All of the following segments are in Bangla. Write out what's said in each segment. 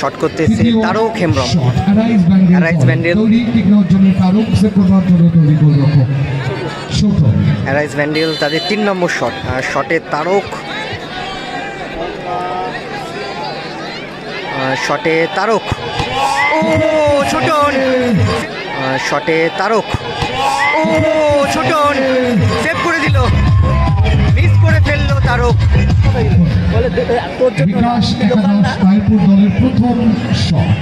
শট করতে এসে তারও খেমরম। Arise Bandel arise Bandel. তাদের তিন নম্বর শট শটে তারক। শটে তারক। ও ছোটন। শটে তারক। ও ছোটন। সেভ করে দিল। মিস করে ফেলল তারক। বিকাশ একাদশ রায়পুর দলের প্রথম শট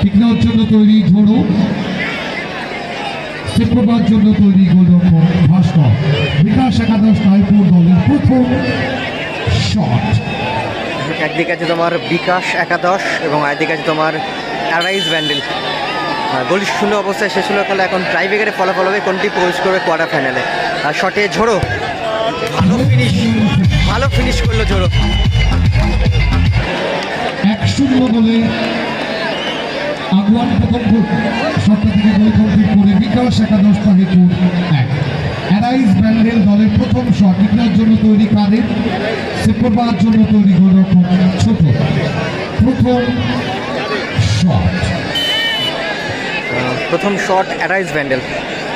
ঠিক নেওয়ার জন্য তৈরি ঝোড়ো সেভ জন্য তৈরি গোলরক্ষক ভাস্কর। বিকাশ একাদশ রায়পুর দলের প্রথম শট একদিকে আছে তোমার বিকাশ একাদশ এবং একদিকে আছে তোমার অ্যারাইজ ব্যান্ডেল। গোল শূন্য অবস্থায় শেষ হলো খেলা। এখন ট্রাইবেকারে ফলাফল হবে কোনটি প্রবেশ করবে কোয়ার্টার ফাইনালে আর শটে ঝোড়ো। ভালো ফিনিশ ভালো ফিনিশ করল ঝোড়ো এক শূন্য গোলে আগুয়ান প্রথম গোল শটটা থেকে গোল কমপ্লিট করে বিকাশ একাদশ তাহিপুর এক। অ্যারাইজ ব্যান্ডেল দলের প্রথম শট টিকনার জন্য তৈরি কাদের? সেভ করবার জন্য তৈরি গোলরক্ষক ছোট। প্রথম শট প্রথম শট অ্যারাইজ ব্যান্ডেল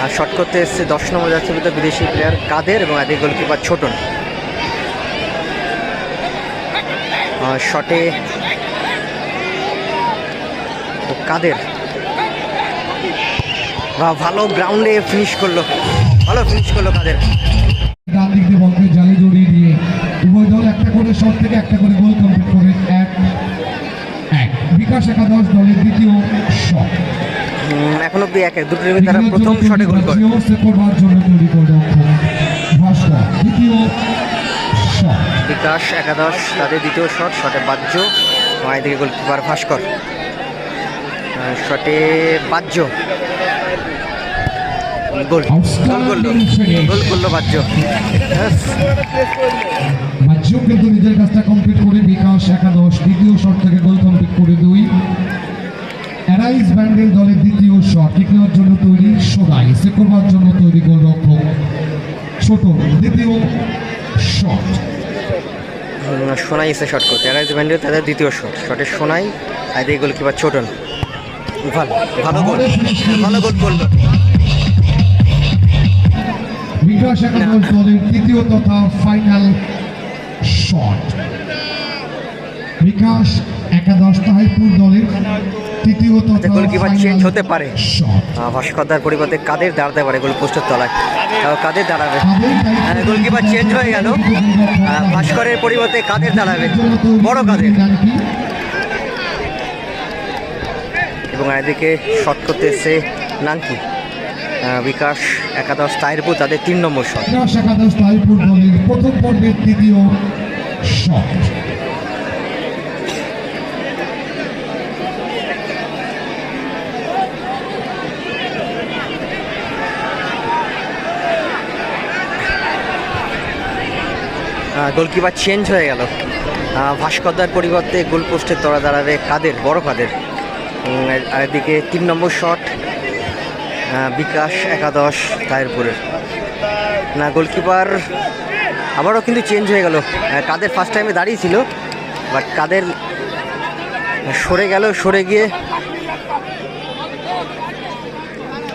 আর শট করতে এসছে দশ নম্বর যাচ্ছে বিদেশি প্লেয়ার কাদের এবং আদি গোলকিপার ছোটন। শটে কাদের? ভালো গ্রাউন্ডে ফিনিশ করল। ভালো ফিনিশ করল কাদের? ডান দিক দিয়ে বলকে জালে জড়িয়ে দিয়ে উভয় দল একটা করে শট থেকে একটা করে গোল কমপ্লিট করে এক এক। বিকাশ একাদশ দলের দ্বিতীয় শট এখন অব্দি এক এক। দুটোর মধ্যে তারা প্রথম শটে গোল করে ভাস্কর দ্বিতীয় বিকাশ একাদশ, তাদের দ্বিতীয় শট, শটে বাহ্য মায়ের দিকে গোলকিপার ভাস্কর। শটে বাহ্য। গোল গোল করল গোল করল বাহ্য। Yes. কিন্তু নিজের কাজটা কমপ্লিট করে বিকাশ একাদশ, দ্বিতীয় শট থেকে গোল কমপ্লিট করে দুই। অ্যারাইজ ব্যান্ডেল দলের দ্বিতীয় শট ঠিক নেওয়ার জন্য তৈরি সোনাই সেভ করবার জন্য তৈরি গোলরক্ষক ছোট দ্বিতীয় শট। সোনাই এসে শট করতে। আর ব্যান্ডেল তাদের দ্বিতীয় শট শটে সোনাই আর এই গোলকিপার ছোটন। ভালো ভালো গোল ভালো গোল করল। বিকাশ একাদশ দলের তৃতীয় তথা ফাইনাল শট বিকাশ দলের তৃতীয় গোলকিপার চেঞ্জ হতে পারে। ভাস্করদার পরিবর্তে কাদের দাঁড়াতে পারে গোল পোস্টের তলায়? কাদের দাঁড়াবে? গোলকিপার চেঞ্জ হয়ে গেল। ভাস্করের পরিবর্তে কাদের দাঁড়াবে? বড় কাদের? এবং এদিকে শট করতে এসছে নাঙ্কি বিকাশ একাদশ তাহিরপুর তাদের তিন নম্বর শট একাদশ তাহিপুর দলের প্রথম পর্বের তৃতীয় শট গোলকিপার চেঞ্জ হয়ে গেল। ভাস্করদার পরিবর্তে গোল পোস্টের তলা দাঁড়াবে কাদের, বড় কাদের? আর এদিকে তিন নম্বর শট বিকাশ একাদশ তাহিরপুরের না, গোলকিপার আবারও কিন্তু চেঞ্জ হয়ে গেল। কাদের ফার্স্ট টাইমে দাঁড়িয়েছিল বাট কাদের সরে গেল, সরে গিয়ে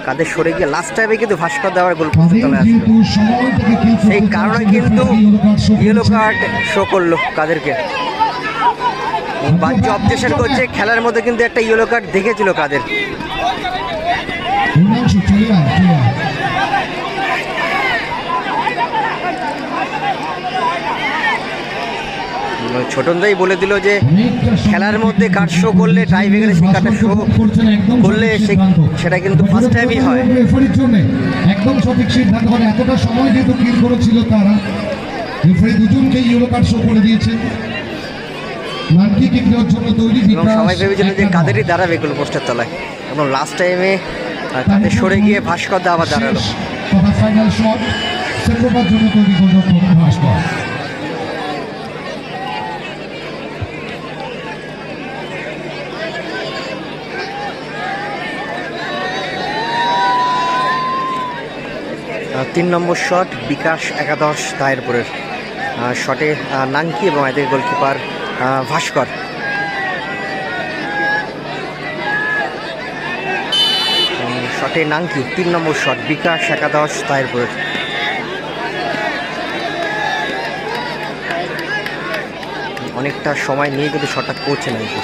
কাদের সরে গিয়ে লাস্ট টাইমে কিন্তু ভাস্কর দেওয়ার গোল পোস্টের চলে আসলো। সেই কারণে কিন্তু ইয়েলো কার্ড শো করল। কাদেরকে। বাচ্চা অবজেকশন করছে খেলার মধ্যে কিন্তু একটা ইয়েলো কার্ড দেখেছিল কাদের। রোনাল্ডো চলে আয় চলে আয় ছোটন দাই বলে দিল যে খেলার মধ্যে কার্ড শো করলে টাই ব্রেকারে সেই কার্ডটা শো একদম করলে সেটা কিন্তু ফার্স্ট টাইমই হয়। রেফারির জন্য একদম সঠিক সিদ্ধান্ত মানে এতটা সময় যেহেতু কিল করেছিল তারা। রেফারি দুজনকে ইয়েলো কার্ড শো করে দিয়েছেন নানকি কিক দেওয়ার জন্য তৈরি বিকাশ সবাই ভেবেছিল যে। কাদেরই দাঁড়াবে গোল পোস্টের তলায়। এবং লাস্ট টাইমে কাদের সরে গিয়ে ভাস্কর দা আবার দাঁড়াল। ফাইনাল শট করবার জন্য তৈরি গোলরক্ষক ভাস্কর। তিন নম্বর শট, বিকাশ একাদশ দায়েরপুরের শটে নাঙ্কি এবং এদের গোলকিপার ভাস্কর। শটে নাঙ্কি তিন নম্বর শট, বিকাশ একাদশ তাহেরপুরের অনেকটা সময় নিয়ে কিন্তু শটটা করছে নাঙ্কি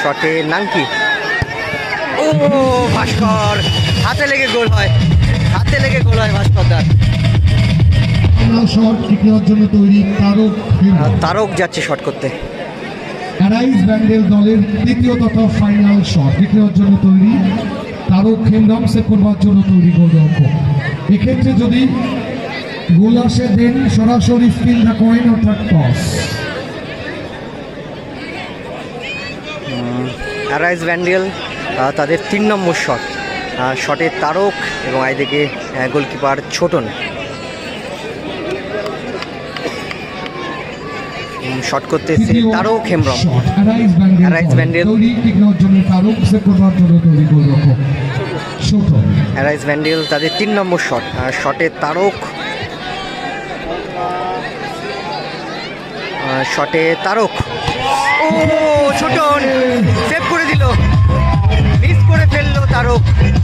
শটে নাঙ্কি ও ভাস্কর। হাতে লেগে গোল হয়। হাতে লেগে গোল হয় ভাস্কর দার। শট ঠিক নেওয়ার জন্য তৈরি তারক তারক যাচ্ছে শট করতে। অ্যারাইজ ব্যান্ডেল দলের তৃতীয় তথা ফাইনাল শট ঠিক নেওয়ার জন্য তৈরি তারক হেমব্রম সেভ করবার জন্য তৈরি গোলরক্ষক এক্ষেত্রে যদি গোল আসে দেন সরাসরি স্পিন দ্য কয়েন অর্থাৎ টস অ্যারাইজ ভ্যান্ডিয়াল তাদের তিন নম্বর শট শটে তারক এবং এদিকে গোলকিপার ছোটন। শট করতে এসে তৃতীয় Tarak Hembram. Arise Bandel arise Bandel. তাদের তিন নম্বর শট শটে তারক শটে তারক। ও ছোটন! সেভ